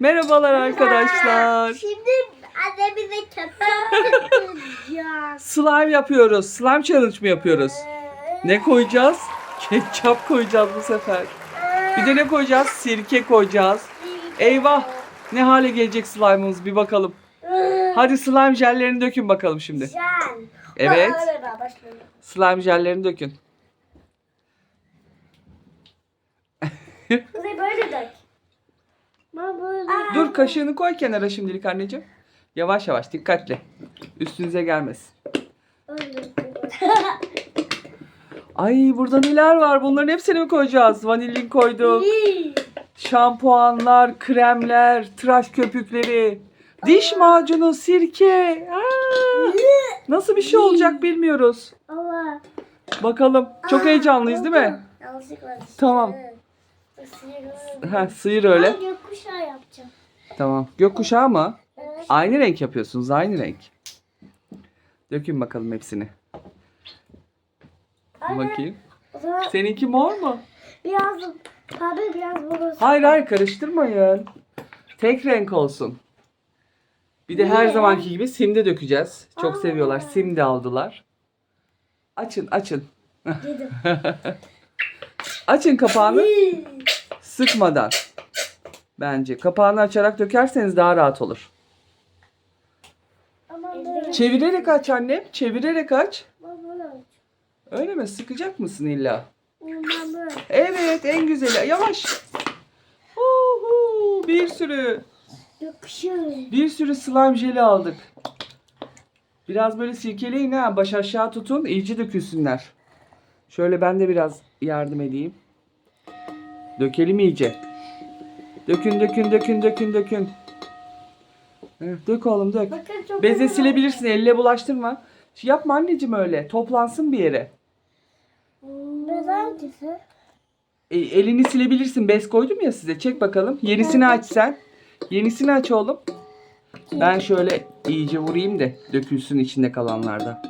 Merhabalar arkadaşlar. Şimdi annemize köpek yapacağız. Slime yapıyoruz. Slime challenge mı yapıyoruz? Ne koyacağız? Ketçap koyacağız bu sefer. Bir de ne koyacağız? Sirke koyacağız. Eyvah! Ne hale gelecek slime'ımız bir bakalım. Hadi slime jellerini dökün bakalım şimdi. Evet. Slime jellerini dökün. Böyle dök. Dur kaşığını koy kenara şimdilik anneciğim. Yavaş yavaş dikkatli. Üstünüze gelmesin. Öyle. Ay burada neler var? Bunların hepsini mi koyacağız? Vanilin koyduk. Şampuanlar, kremler, tıraş köpükleri, diş macunu, sirke. Aa, nasıl bir şey olacak bilmiyoruz. Allah. Bakalım. Çok heyecanlıyız değil mi? Tamam. Ha, sıyır öyle. Gökkuşağı yapacağım. Tamam. Gökkuşağı mı? Evet. Aynı renk yapıyorsunuz. Aynı renk. Dökün bakalım hepsini. Anne, Bakayım. O zaman Seninki mor mu? biraz pembe biraz burası. Hayır hayır karıştırmayın. Tek renk olsun. Bir de her zamanki gibi simde dökeceğiz. Çok seviyorlar. Simde aldılar. Açın açın. Dedim. Açın kapağını sıkmadan. Bence kapağını açarak dökerseniz daha rahat olur. Çevirerek aç annem. Çevirerek aç. Öyle mi? Sıkacak mısın illa? Evet en güzeli. Yavaş. Huhu, bir sürü. Bir sürü slime jeli aldık. Biraz böyle silkeleyin ha. Baş aşağı tutun. iyice dökülsünler. Şöyle ben de biraz yardım edeyim. Dökelim iyice. Dökün dökün dökün dökün dökün. Heh, dök oğlum dök. Bakın çok Beze güzel. silebilirsin. Elle bulaştırma. Yapma anneciğim öyle. Toplansın bir yere. Bez hangisi? E, elini silebilirsin. Bez koydum ya size. Çek bakalım. Yenisini aç sen. Yenisini aç oğlum. Ben şöyle iyice vurayım da dökülsün içinde kalanlardan.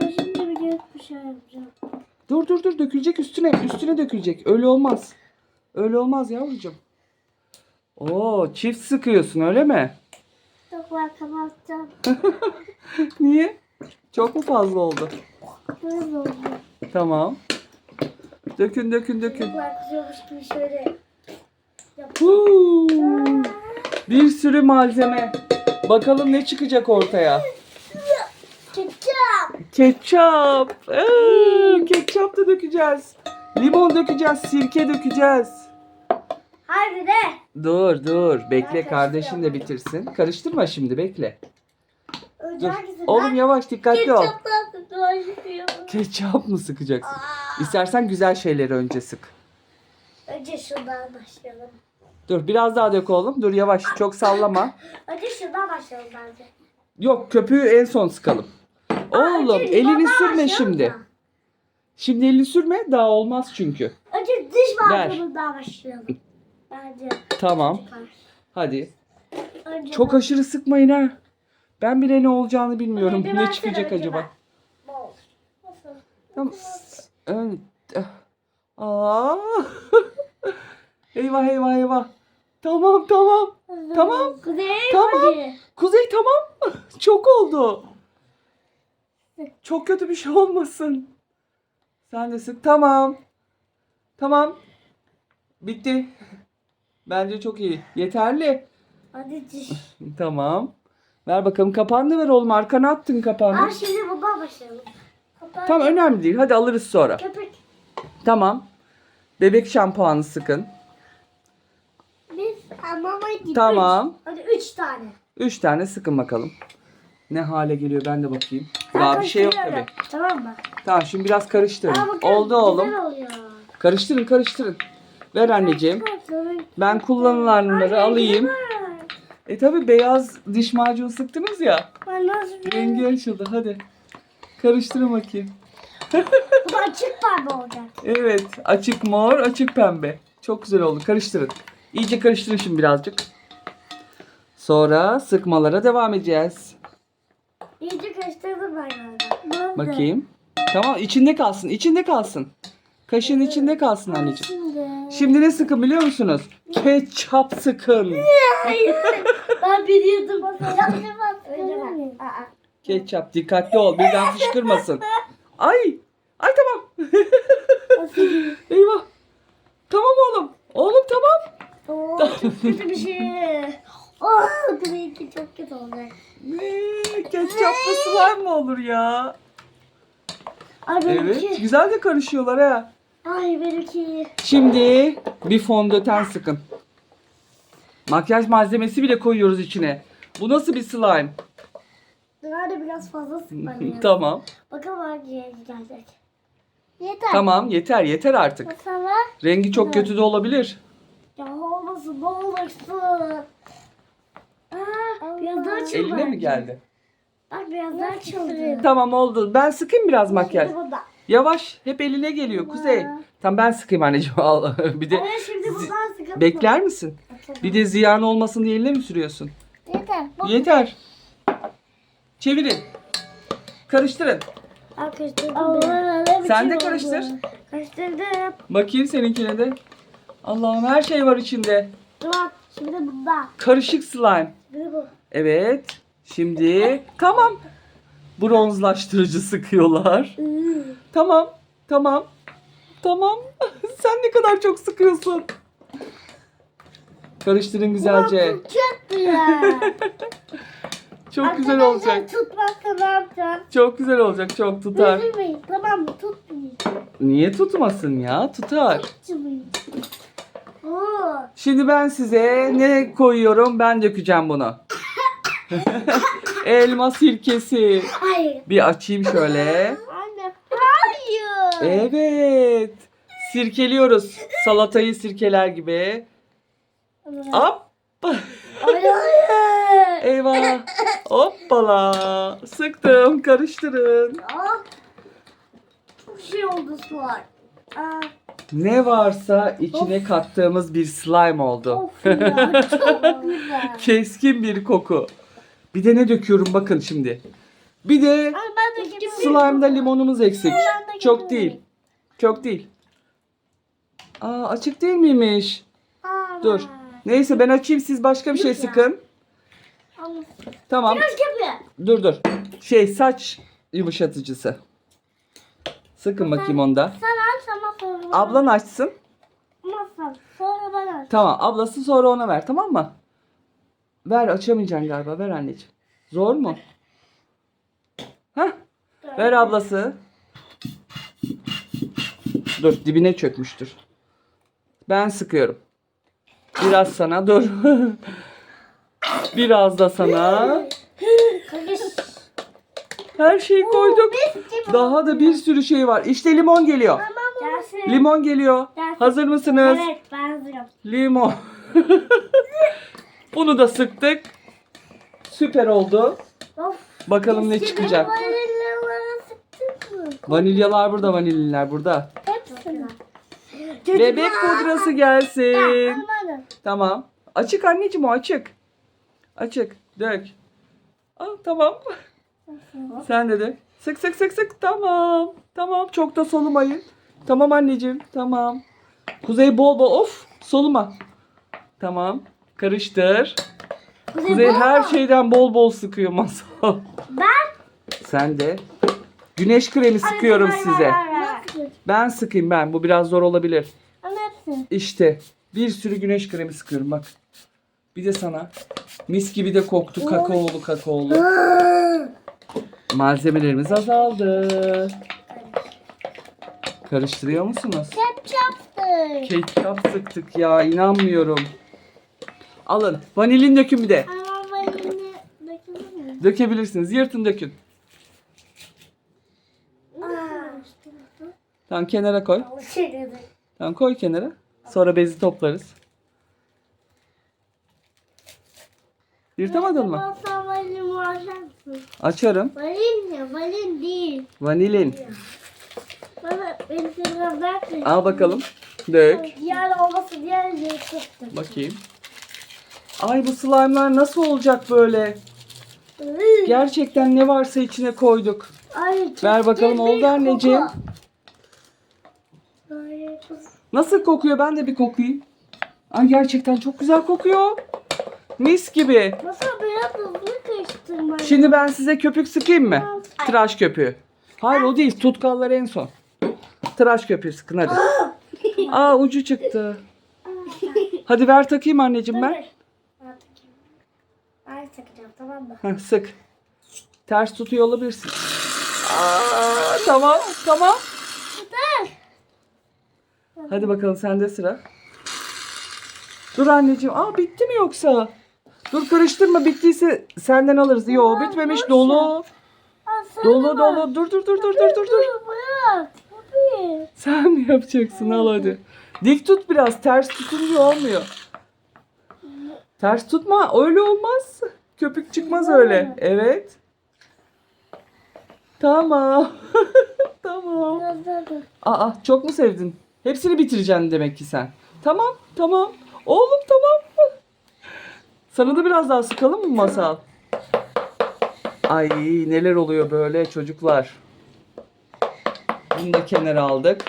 Ben şimdi bir gökkuşağı yapacağım. Dur dur dur dökülecek üstüne. Üstüne dökülecek. Öyle olmaz. Öyle olmaz yavrucuğum. Oo çift sıkıyorsun öyle mi? Çok kapatacağım. Niye? Çok mu fazla oldu? Böyle oldu. Tamam. Dökün dökün dökün. Çok ben kızıyormuş gibi şöyle. Huu. Bir sürü malzeme. Bakalım ne çıkacak ortaya. Ketçap. Ketçap. Ee, ketçap da dökeceğiz. Limon dökeceğiz. Sirke dökeceğiz. Haydi de. Dur dur. Bekle kardeşin de bitirsin. Karıştırma şimdi bekle. Dur. Oğlum yavaş dikkatli ol. Ketçap mı sıkacaksın? İstersen güzel şeyleri önce sık. Önce şundan başlayalım. Dur biraz daha dök oğlum. Dur yavaş. Çok sallama. Önce şundan başlayalım bence. Yok köpüğü en son sıkalım. Oğlum Önce elini sürme başlayalım şimdi. da. Şimdi elini sürme daha olmaz çünkü. Önce diş Ver. macunundan başlayalım. Bence. Tamam. Hadi. Önce Çok ben- aşırı sıkmayın ha. Ben bile ne olacağını bilmiyorum. Önce Ne ben, çıkacak önce acaba? ben. Bol. Nasıl? Tamam. Aa. eyvah eyvah eyvah. Tamam tamam. Tamam. Kuzey Tamam. hadi. Kuzey tamam. Çok oldu. Çok kötü bir şey olmasın. Sen de sık. Tamam. Tamam. Bitti. Bence çok iyi. Yeterli. Hadi diş. Tamam. Ver bakalım kapağını ver oğlum. Arkana attın kapağını. Aa şimdi bundan başlayalım. Tamam önemli değil. Hadi alırız sonra. Köpek. Tamam. Bebek şampuanı sıkın. Biz ama hadi Tamam. Hadi üç tane. Üç tane sıkın bakalım. Ne hale geliyor ben de bakayım. Daha bir şey yok tabii. Tamam mı? Tamam şimdi biraz Aa, karıştırın. bakın, Oldu oğlum. Oluyor. Karıştırın karıştırın. Ver anneciğim. Ben kullanılanları alayım. E tabi beyaz diş macunu sıktınız ya. Rengi açıldı hadi. Karıştırın bakayım. Bu açık pembe olacak. Evet açık mor açık pembe. Çok güzel oldu karıştırın. İyice karıştırın şimdi birazcık. Sonra sıkmalara devam edeceğiz. İyice karıştırdım ben galiba. Bakayım. Tamam içinde kalsın içinde kalsın. Kaşığın içinde kalsın anneciğim. Şimdi. Ne sıkın biliyor musunuz? Ketçap sıkın. Hayır. ben biliyordum. Bak. Aa. Ketçap dikkatli ol birden fışkırmasın. Ay. Ay tamam. Eyvah. Tamam oğlum. Oğlum tamam. Oo, çok kötü bir şey. Oh, tabii ki çok kötü olacak. Ne? Ketçaplı slime mı olur ya? Ay. Evet. Güzel de karışıyorlar ha. Ay benimki. Şimdi bir fondöten sıkın. Makyaj malzemesi bile koyuyoruz içine. Bu nasıl bir slime? Nerede biraz fazla sıkmalıyım. tamam. Bakalım hangi gelecek. Yeter. Tamam yeter yeter artık. Sana Rengi çok kötü de olabilir. ya olmasın ne olursun. Aa, biraz daha açıl Eline mi geldi? Bak biraz daha açıldı. Tamam oldu. Ben sıkayım biraz makyaj. Şimdi. Yavaş. Hep eline geliyor Kuzey. Tamam ben sıkayım anneciğim. Al. bir de şimdi bundan sıkıntı. bekler misin? Bir de ziyan olmasın diye eline mi sürüyorsun? Yeter. Bak. Yeter. Çevirin. Karıştırın. Arkadaşlar. Sen de karıştır. Karıştırdım. Bakayım seninkine de. Allah'ım her şey var içinde. Tamam. Şimdi bunda. Karışık slime. Bir de bu. Evet. Şimdi tamam. Bronzlaştırıcı sıkıyorlar. Tamam. Tamam. Tamam. Sen ne kadar çok sıkıyorsun. Karıştırın güzelce. Ulan Çok güzel. Çok güzel olacak. Tutmazsa ne yapacağım? Çok güzel olacak. Çok tutar. Üzülmeyin. Tamam mı? Tutmayacağım. Niye tutmasın ya? Tutar. Tutmayacağım. Oo. Şimdi ben size ne koyuyorum? Ben dökeceğim bunu. Elma sirkesi. Hayır. Bir açayım şöyle. Anne. Hayır. Evet. Sirkeliyoruz. Salatayı sirkeler gibi. Hop. Hayır. Eyvah. Hoppala. Sıktım. Karıştırın. Çok şey oldu sular. Aa. Ne varsa içine kattığımız bir slime oldu. Of ya. Çok güzel. Keskin bir koku. Bir de ne döküyorum bakın şimdi. Bir de ben gibi. slime'da limonumuz eksik. Ben Çok değil. Çok değil. Aa açık değil miymiş? Aa. Dur. Neyse ben açayım siz başka bir şey sıkın. Allah. Tamam. Biraz. Dur dur. Şey saç yumuşatıcısı. Sıkın bakayım onda. Sen ama sonra. Ablan açsın. Masal. Sonra bana aç. Tamam ablası sonra ona ver tamam mı? Ver açamayacaksın galiba ver anneciğim. Zor mu? Hah ver ablası. Dur dibine çökmüştür. Ben sıkıyorum. Biraz sana dur. Biraz da sana. Her şeyi koyduk. Daha da bir sürü şey var. İşte limon geliyor. Gelsin. Limon geliyor. Gelsin. Hazır mısınız? Evet ben hazırım. Limon. Bunu da sıktık. Süper oldu. Of. Bakalım ne çıkacak. vanilyaları sıktın mı? Vanilyalar burada, vanilyalar burada. Hepsini. Bebek pudrası gelsin. Tamam. Açık anneciğim o açık. Açık. Dök. Aa, tamam. Sen de dök. Sık sık sık sık. Tamam. Tamam. Çok da solumayın. Tamam anneciğim. Tamam. Kuzey bol bol. Of. Soluma. Tamam. Karıştır. Kuzey her şeyden bol bol sıkıyor masal. Ben. Sen de. Güneş kremi sıkıyorum Ver, ver, size. ver, ver. Ben sıkayım ben. Bu biraz zor olabilir. Ama hepsini. İşte bir sürü güneş kremi sıkıyorum bak. Bir de sana. Mis gibi de koktu kakaolu kakaolu. Malzemelerimiz azaldı. Karıştırıyor musunuz? Ketçaptı. Ketçap sıktık ya inanmıyorum. Alın vanilin dökün bir de. Ama dökülür mü? Dökebilirsiniz yırtın dökün. Tamam kenara koy. Tamam koy kenara. Sonra bezi toplarız. Yırtamadın mı? Sen vanilya açarsın. Açarım. Vanilya, vanilya değil. Vanilin. Bana kaçtı. Al bakalım. Dök. Diğer olması diğer yiyecektim. Bakayım. Ay bu slime'lar nasıl olacak böyle? Gerçekten ne varsa içine koyduk. Ay, Ver bakalım, oldu anneciğim. Ay, Nasıl kokuyor? Ben de bir koklayayım. Ay gerçekten çok güzel kokuyor. Mis gibi. Masa biraz hızlı karıştırma. Şimdi ben size köpük sıkayım mı? Tıraş köpüğü. Hayır o değil. Tutkallar en son. Tıraş köpüğü sıkın hadi. Aa ucu çıktı. Hadi ver takayım anneciğim ben. Ben takacağım tamam mı? Heh, sık. Ters tutuyor olabilirsin. Aa, tamam tamam. Hadi bakalım sende sıra. Dur anneciğim. Aa bitti mi yoksa? Dur karıştırma bittiyse senden alırız. Yo Aa, bitmemiş boş dolu. Aa, Dolu dolu. Dur dur dur dur dur dur dur. Bırak. Tabii. Sen mi yapacaksın al hadi. Dik tut biraz. Ters tutunca olmuyor. Ters tutma. Öyle olmaz. Köpük çıkmaz öyle. Evet. Tamam. tamam. Aa çok mu sevdin? Hepsini bitireceksin demek ki sen. Tamam tamam. Oğlum tamam. Sana da biraz daha sıkalım mı masal? Ay neler oluyor böyle çocuklar. Bunu da kenara aldık.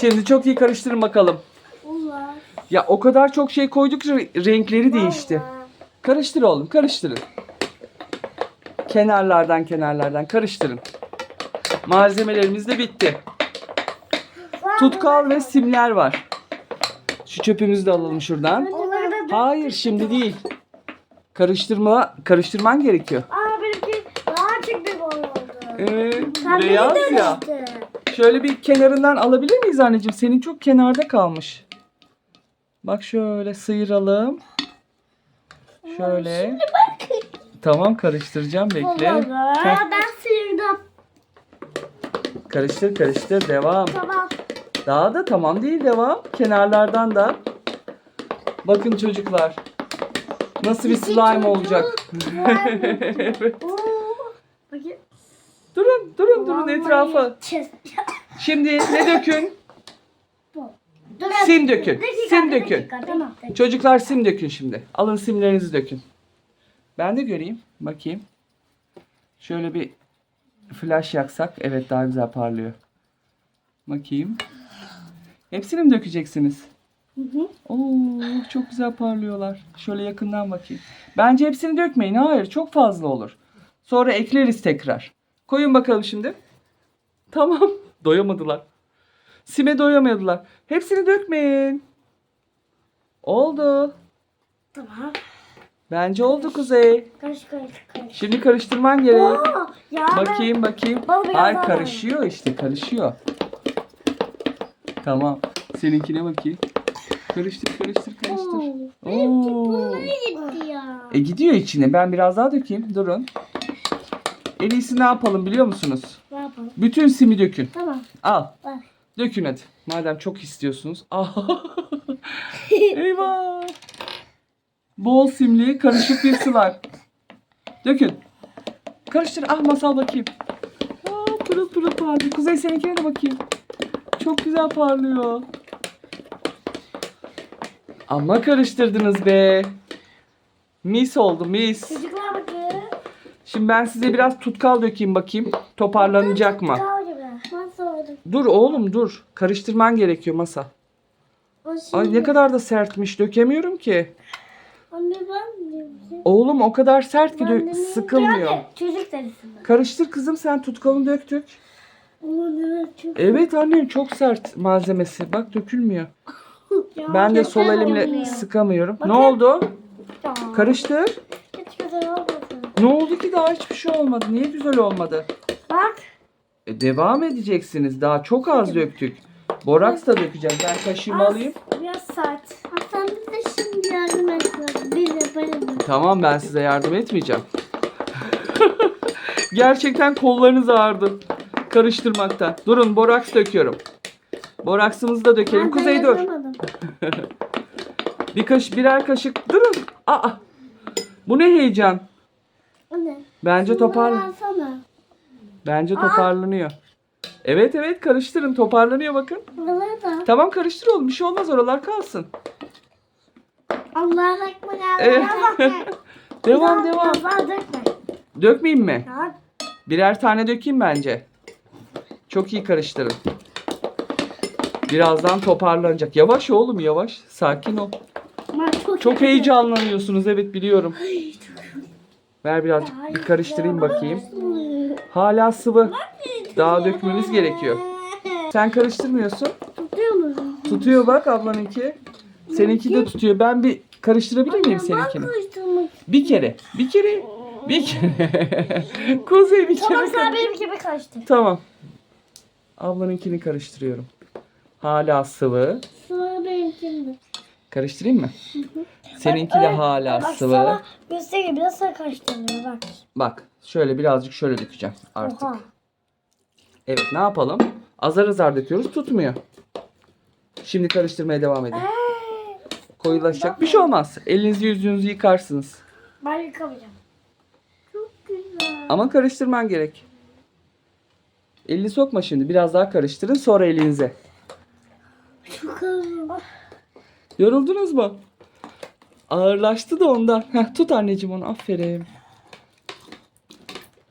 Şimdi çok iyi karıştırın bakalım. Ya o kadar çok şey koyduk ki renkleri değişti. Karıştır oğlum karıştırın. Kenarlardan kenarlardan karıştırın. Malzemelerimiz de bitti. Tutkal ve simler var. Şu çöpümüzü de alalım şuradan. Hayır şimdi değil. Karıştırma karıştırman gerekiyor. Aa benimki daha çıktı bu oldu. Evet, beyaz ya. Şöyle bir kenarından alabilir miyiz anneciğim? Senin çok kenarda kalmış. Bak şöyle sıyıralım. Şöyle. Tamam karıştıracağım bekle. Heh, Aa, ben sıyırdım. Karıştır karıştır devam. Tamam. Daha da tamam değil devam. Kenarlardan da. Bakın çocuklar. Nasıl bir slime olacak. evet. Oo. Bakayım. Durun durun durun Vallahi etrafa. Şimdi ne dökün? Dur, Sim dökün. dakika, Sim dökün. dakika, Tamam. Çocuklar sim dökün şimdi. Alın simlerinizi dökün. Ben de göreyim. Bakayım. Şöyle bir flash yaksak. Evet daha güzel parlıyor. Bakayım. Hepsini mi dökeceksiniz? Hı hı. Oo, çok güzel parlıyorlar. Şöyle yakından bakayım. Bence hepsini dökmeyin. Hayır, çok fazla olur. Sonra ekleriz tekrar. Koyun bakalım şimdi. Tamam. Doyamadılar. Sime doyamadılar. Hepsini dökmeyin. Oldu. Tamam. Bence oldu Kuzey. Karış karış karış. Şimdi karıştırman gerek. Oo, ya Bakayım bakayım. Bana biraz Ay daha karışıyor işte karışıyor. Tamam. Seninkine bakayım. Karıştır karıştır karıştır. Oo. gitti ya. E gidiyor içine. Ben biraz daha dökeyim. Durun. En iyisi ne yapalım biliyor musunuz? Ne yapalım? Bütün simi dökün. Tamam. Al. Bak. Dökün hadi. Madem çok istiyorsunuz. Ah. Eyvah. Bol simli karışık bir slime. Dökün. Karıştır. Ah masal bakayım. Aa, pırıl pırıl parlıyor. Kuzey seninkine de bakayım. Çok güzel parlıyor. Ama karıştırdınız be. Mis oldu mis. Çocuklar bakın. Şimdi ben size biraz tutkal dökeyim bakayım. Toparlanacak mı? Kal gibi. Nasıl oldu? Dur oğlum dur. Karıştırman gerekiyor masa. O şimdi. Ay ne kadar da sertmiş. Dökemiyorum ki. Anne ben diyorum. Oğlum o kadar sert ki dö- de- sıkılmıyor. Çocuk derisinde. Karıştır kızım sen tutkalını döktük. Evet annem çok sert malzemesi. Bak dökülmüyor. Ya, Ben de sol elimle olmuyor. sıkamıyorum. Bakın. Ne oldu? Ya, Karıştır. Hiç güzel olmadı. Ne oldu ki daha hiçbir şey olmadı. Niye güzel olmadı? Bak. E, devam edeceksiniz. Daha çok az döktük. Boraks da dökeceğiz. Ben kaşığımı az, alayım. Biraz sert. Sen bize şimdi yardım et. Biz yaparız. Tamam ben size yardım etmeyeceğim. Gerçekten kollarınız ağrıdı karıştırmaktan. Durun boraks döküyorum. Boraksımızı da dökelim. Ben Kuzey dur. Bir kaş, birer kaşık. Durun. Aa. Bu ne heyecan? Anne. Bence topar Alsana. Bence toparlanıyor. Evet evet karıştırın. Toparlanıyor bakın. Buraları da. Tamam karıştır oğlum. Bir şey olmaz oralar kalsın. Allah'a ekmek Evet. devam Biraz- devam. Biraz daha dökme. Dökmeyeyim mi? Ya, Birer tane dökeyim bence. Çok iyi karıştırın. Birazdan toparlanacak. Yavaş oğlum yavaş. Sakin ol. Ama çok, Çok heyecanlanıyorsunuz evet biliyorum. Ver birazcık bir karıştırayım bakayım. Hala sıvı. Daha dökmemiz gerekiyor. Sen karıştırmıyorsun. Tutuyor musun? Tutuyor bak ablanınki. Seninki de tutuyor. Ben bir karıştırabilir miyim seninkini? Bir kere. Bir kere. Bir kere. Kuzey bir Tamam kere. sen karış- benim gibi karıştır. Tamam. Ablanınkini karıştırıyorum. Hala sıvı. Sonra benimkini. Karıştırayım mı? Seninki de hala Bak sıvı. sana göstereyim biraz sana bak. Bak şöyle birazcık şöyle dökeceğim artık. Oha. Evet ne yapalım? Azar azar döküyoruz tutmuyor. Şimdi karıştırmaya devam edin. Koyulaşacak bir şey olmaz. Elinizi yüzünüzü yıkarsınız. Ben yıkamayacağım. Çok güzel. Ama karıştırman gerek. Elini sokma şimdi. Biraz daha karıştırın sonra elinize. Çok ağır. Yoruldunuz mu? Ağırlaştı da ondan. Heh, tut anneciğim onu. Aferin.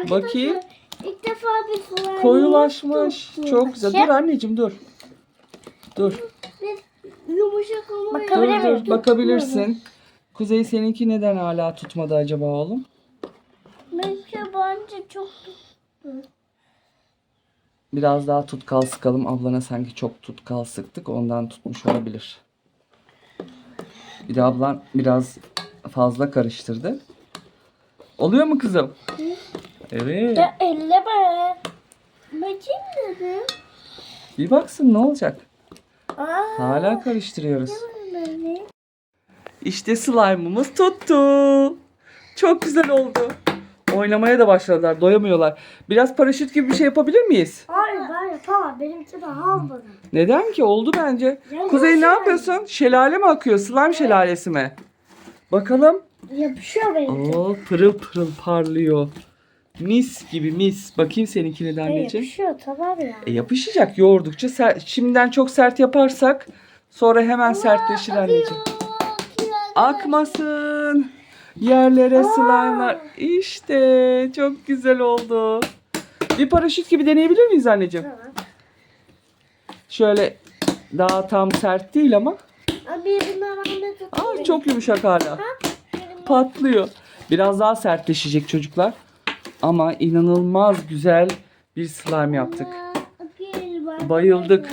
Arkadaşlar, Bakayım. İlk defa bir slime Koyulaşmış. tuttum. Çok güzel. Dur anneciğim dur. Dur. Yumuşak ama Dur Bakabilir dur. Bakabilirsin. Kuzey seninki neden hala tutmadı acaba oğlum? Benimki bence çok Biraz daha tutkal sıkalım. Ablana sanki çok tutkal sıktık. Ondan tutmuş olabilir. Bir de ablan biraz fazla karıştırdı. Oluyor mu kızım? Evet. Ya elleme. Bakayım dedim. Bir baksın ne olacak. Aa, Hala karıştırıyoruz. İşte slime'ımız tuttu. Çok güzel oldu. Oynamaya da başladılar. Doyamıyorlar. Biraz paraşüt gibi bir şey yapabilir miyiz? Hayır ben yapamam. Benimki daha olmadı. Neden ki? Oldu bence. Ya Kuzey ne yapışıyor. yapıyorsun? Şelale mi akıyor? Slime şelalesi mi? Bakalım. Yapışıyor benimki. Oo pırıl pırıl parlıyor. Mis gibi mis. Bakayım seninkine de anneciğim. yapışıyor tamam ya. E, yapışacak yoğurdukça. Ser- şimdiden çok sert yaparsak sonra hemen sertleşir anneciğim. Akmasın. Yerlere slime'lar. İşte çok güzel oldu. Bir paraşüt gibi deneyebilir miyiz anneciğim? Tamam. Şöyle daha tam sert değil ama. Abi bunlar bende tutayım. Aa, çok yumuşak hala. Patlıyor. Biraz daha sertleşecek çocuklar. Ama inanılmaz güzel bir slime yaptık. Bayıldık.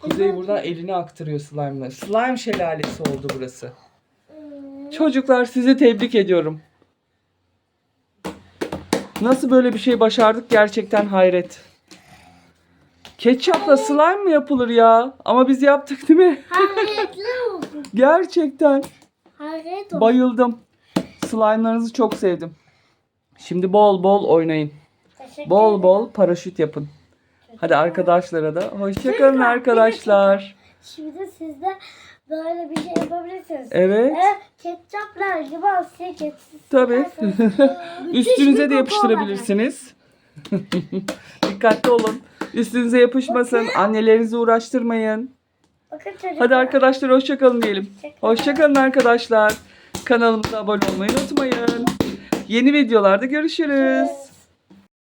Kuzey buradan elini aktırıyor slime'la. Slime şelalesi oldu burası. Çocuklar sizi tebrik ediyorum. Nasıl böyle bir şey başardık gerçekten hayret. Ketçapla slime mı yapılır ya? Ama biz yaptık değil mi? Hayretli. Gerçekten. Hayret. Bayıldım. Slime'larınızı çok sevdim. Şimdi bol bol oynayın. Teşekkür Bol bol paraşüt yapın. Hadi arkadaşlara da hoşçakalın arkadaşlar. Şimdi siz de böyle bir şey yapabilirsiniz. Evet. Eğer ketçaplar gibi Asya ketçap Tabii. Üstünüze de yapıştırabilirsiniz. Dikkatli olun. Üstünüze yapışmasın. Annelerinizi uğraştırmayın. Bakın çocuklar. Hadi arkadaşlar hoşçakalın diyelim. Hoşçakalın arkadaşlar. Kanalımıza abone olmayı unutmayın. Yeni videolarda görüşürüz.